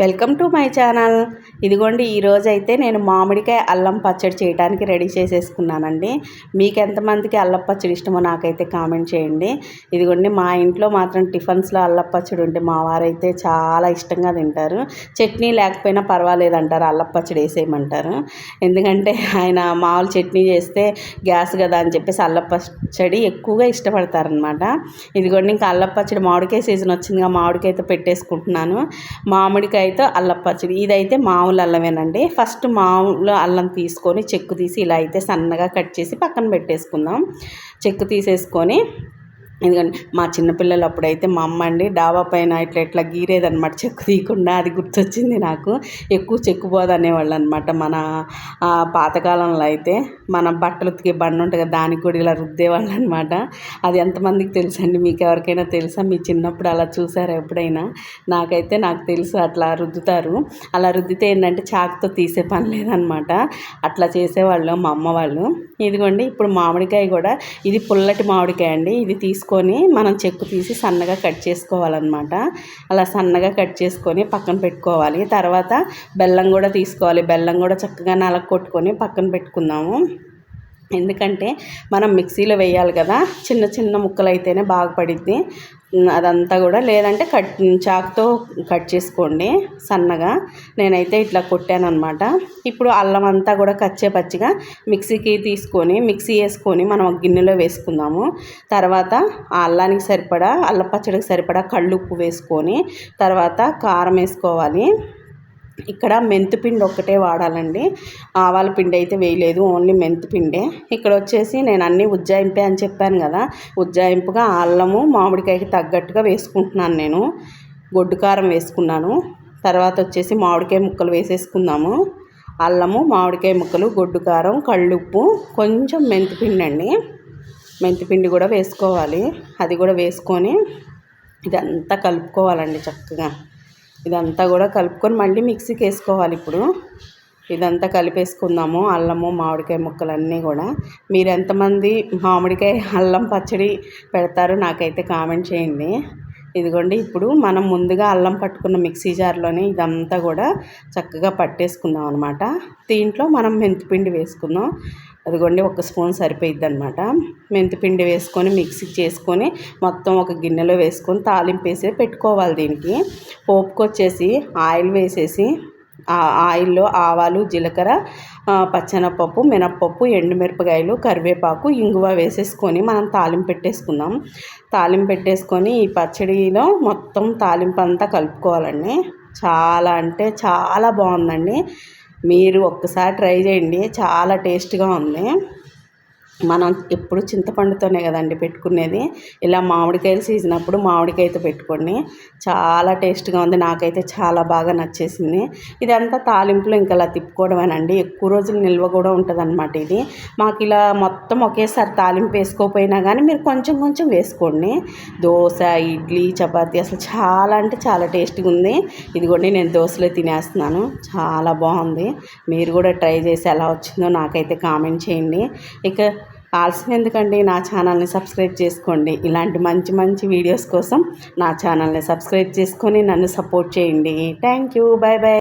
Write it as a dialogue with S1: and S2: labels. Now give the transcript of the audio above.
S1: Welcome to my channel. ఇదిగోండి ఈరోజైతే నేను మామిడికాయ అల్లం పచ్చడి చేయడానికి రెడీ చేసేసుకున్నానండి. మీకు ఎంతమందికి అల్లం పచ్చడి ఇష్టమో నాకైతే కామెంట్ చేయండి. ఇదిగోండి మా ఇంట్లో మాత్రం టిఫిన్స్లో అల్లం పచ్చడి ఉంటే మా వారైతే చాలా ఇష్టంగా తింటారు. చట్నీ లేకపోయినా పర్వాలేదు అంటారు అల్లం పచ్చడి వేసేయమంటారు. ఎందుకంటే ఆయన మామూలు చట్నీ చేస్తే గ్యాస్ కదా అని చెప్పేసి అల్లం పచ్చడి ఎక్కువగా ఇష్టపడతారనమాట. ఇదిగోండి ఇంకా అల్లం పచ్చడి మామిడికాయ సీజన్ వచ్చిందిగా మామిడికాయతో పెట్టేసుకుంటున్నాను. మామిడికాయ అయితే అల్లం పచ్చడి. ఇదైతే మామూలు అల్లమేనండి. ఫస్ట్ మామూలు అల్లం తీసుకొని చెక్కు తీసి ఇలా అయితే సన్నగా కట్ చేసి పక్కన పెట్టేసుకుందాం. చెక్కు తీసేసుకొని ఎందుకంటే మా చిన్నపిల్లలు అప్పుడైతే మా అమ్మ అండి డాబా పైన ఇట్లా ఇట్లా గీరేదనమాట చెక్కు తీయకుండా అది గుర్తొచ్చింది నాకు. ఎక్కువ చెక్కుపోదు అనేవాళ్ళు అనమాట మన పాతకాలంలో అయితే. మన బట్టలు ఉతికే బండి ఉంటుంది కదా దానికి కూడా ఇలా రుద్దేవాళ్ళు అనమాట అది ఎంతమందికి తెలుసు అండి? మీకు ఎవరికైనా తెలుసా? మీ చిన్నప్పుడు అలా చూసారా ఎప్పుడైనా? నాకైతే నాకు తెలుసు అట్లా రుద్దుతారు. అలా రుద్దితే ఏంటంటే చాకుతో తీసే పని లేదనమాట అట్లా చేసేవాళ్ళు మా అమ్మ వాళ్ళు. ఇదిగోండి ఇప్పుడు మామిడికాయ కూడా ఇది పుల్లటి మామిడికాయ అండి. ఇది తీసుకు తీసుకొని మనం చెక్కు తీసి సన్నగా కట్ చేసుకోవాలన్నమాట. అలా సన్నగా కట్ చేసుకొని పక్కన పెట్టుకోవాలి. తర్వాత బెల్లం కూడా తీసుకోవాలి. బెల్లం కూడా చక్కగా నలగ కొట్టుకొని పక్కన పెట్టుకుందాము. ఎందుకంటే మనం మిక్సీలో వేయాలి కదా చిన్న చిన్న ముక్కలు అయితేనే బాగా పడిద్ది. అదంతా కూడా లేదంటే కట్ చాక్తో కట్ చేసుకోండి సన్నగా. నేనైతే ఇట్లా కొట్టాను అనమాట ఇప్పుడు అల్లం అంతా కూడా కచ్చే పచ్చిగా మిక్సీకి తీసుకొని మిక్సీ వేసుకొని మనం గిన్నెలో వేసుకుందాము. తర్వాత ఆ అల్లానికి సరిపడా అల్లం పచ్చడికి సరిపడా కళ్ళుప్పు వేసుకొని తర్వాత కారం వేసుకోవాలి. ఇక్కడ మెంతిపిండి ఒక్కటే వాడాలండి. ఆవాల పిండి అయితే వేయలేదు ఓన్లీ మెంతిపిండే ఇక్కడ వచ్చేసి నేను అన్నీ ఉజ్జాయింపే అని చెప్పాను కదా ఉజ్జాయింపుగా అల్లము మామిడికాయకి తగ్గట్టుగా వేసుకుంటున్నాను నేను. గొడ్డు కారం వేసుకున్నాను. తర్వాత వచ్చేసి మామిడికాయ ముక్కలు వేసేసుకుందాము. అల్లము మామిడికాయ ముక్కలు గొడ్డు కారం కళ్ళుప్పు కొంచెం మెంతిపిండి అండి. మెంతిపిండి కూడా వేసుకోవాలి. అది కూడా వేసుకొని ఇదంతా కలుపుకోవాలండి చక్కగా. ఇదంతా కూడా కలుపుకొని మళ్ళీ మిక్సీకి వేసుకోవాలి ఇప్పుడు. ఇదంతా కలిపేసుకుందాము అల్లము మామిడికాయ ముక్కలన్నీ కూడా. మీరు ఎంతమంది మామిడికాయ అల్లం పచ్చడి పెడతారో నాకైతే కామెంట్ చేయండి. ఇదిగోండి ఇప్పుడు మనం ముందుగా అల్లం పట్టుకున్న మిక్సీ జార్లోనే ఇదంతా కూడా చక్కగా పట్టేసుకుందాం అనమాట దీంట్లో మనం మెంతిపిండి వేసుకుందాం. అదిగోండి ఒక స్పూన్ సరిపోయిద్ది అనమాట మెంతిపిండి వేసుకొని మిక్సీ చేసుకొని మొత్తం ఒక గిన్నెలో వేసుకొని తాలింపు వేసి పెట్టుకోవాలి దీనికి. పోపుకి వచ్చేసి ఆయిల్ వేసేసి ఆయిల్లో ఆవాలు జీలకర్ర పచ్చెనపప్పు మినప్పప్పు ఎండుమిరపకాయలు కరివేపాకు ఇంగువ వేసేసుకొని మనం తాలింపు పెట్టేసుకుందాం. తాలింపు పెట్టేసుకొని ఈ పచ్చడిలో మొత్తం తాలింపు అంతా కలుపుకోవాలండి. చాలా అంటే చాలా బాగుందండి. మీరు ఒక్కసారి ట్రై చేయండి. చాలా టేస్ట్గా ఉంది. మనం ఎప్పుడు చింతపండుతోనే కదండి పెట్టుకునేది. ఇలా మామిడికాయలు సీజన్ అప్పుడు మామిడికాయతో పెట్టుకోండి చాలా టేస్ట్గా ఉంది. నాకైతే చాలా బాగా నచ్చేసింది. ఇదంతా తాలింపులో ఇంకా అలా తిప్పుకోవడమేనండి. ఎక్కువ రోజులు నిల్వ కూడా ఉంటుంది ఇది. మాకు ఇలా మొత్తం ఒకేసారి తాలింపు వేసుకోకపోయినా కానీ మీరు కొంచెం కొంచెం వేసుకోండి. దోశ ఇడ్లీ చపాతీ అసలు చాలా అంటే చాలా టేస్ట్గా ఉంది. ఇదిగోండి నేను దోశలో తినేస్తున్నాను. చాలా బాగుంది. మీరు కూడా ట్రై చేసి ఎలా వచ్చిందో నాకైతే కామెంట్ చేయండి. ఇక ఆలస్యం ఎందుకండి నా ఛానల్ని సబ్స్క్రైబ్ చేసుకోండి. ఇలాంటి మంచి మంచి వీడియోస్ కోసం నా ఛానల్ని సబ్స్క్రైబ్ చేసుకొని నన్ను సపోర్ట్ చేయండి. Thank you. Bye bye